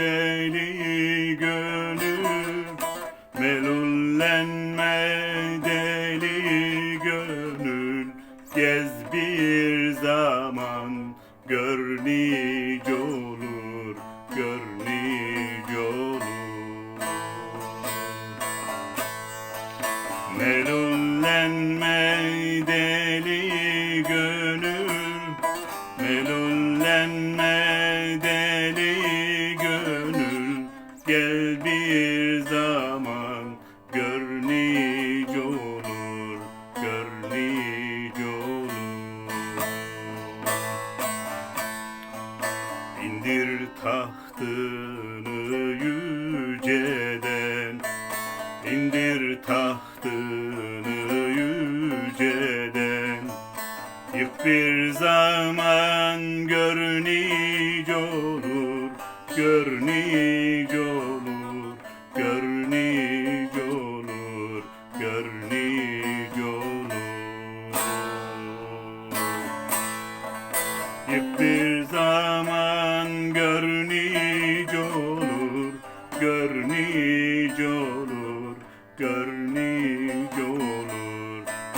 Deli gönül Melullenme deli gönül. Gez bir zaman gör nice olur Gör nice olur. Melullenme deli gönül yüceden İndir tahtını yüceden. Yık bir zaman gör nice olur Gör nice olur Gör nice olur Gör nice olur. Yık bir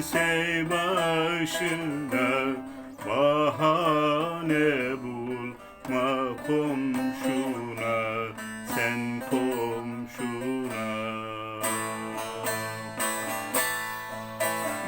gelirse başına Bahane bulma komşuna Sen komşuna.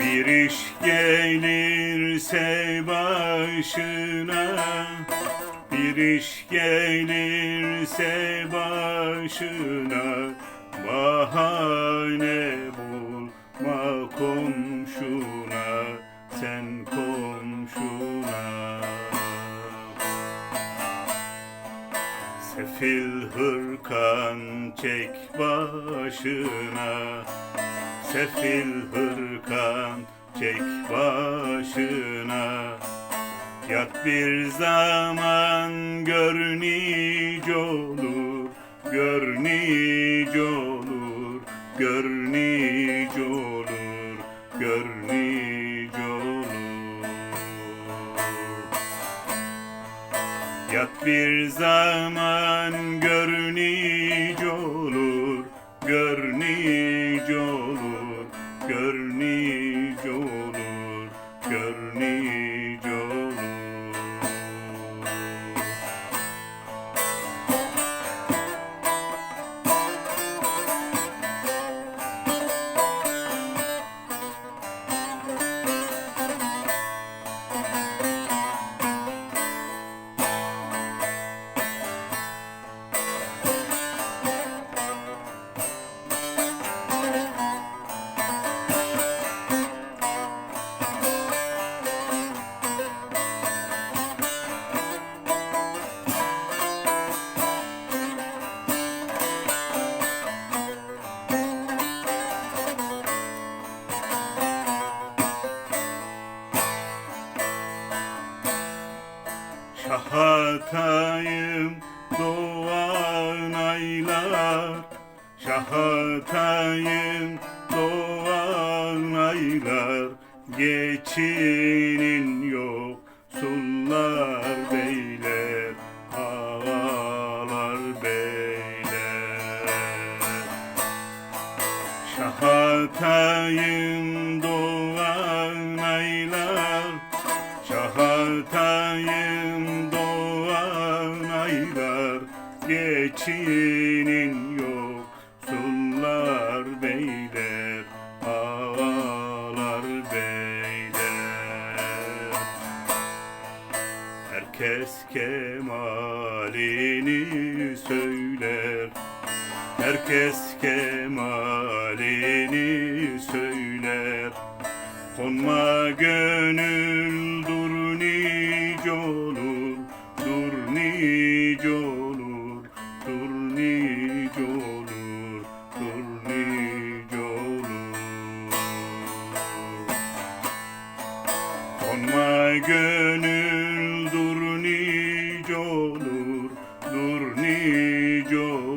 Bir iş gelirse başına Bir iş gelirse başına Bahane bulma komşuna Sen komşuna. Sefil hırkan çek başına Sefil hırkan çek başına. Yat bir zaman gör nice olur Gör Yat bir zaman gör nice olur Gör Şahatayım doğan aylar. Şahatayım doğan aylar. Geçinin yok sullar beyler Ağalar beyler. Şahatayım doğan aylar. Şahatayım Geçinin yok. Sullar beyler Ağalar beyler. Herkes kemalini söyler. Herkes kemalini söyler. Konma gönül nice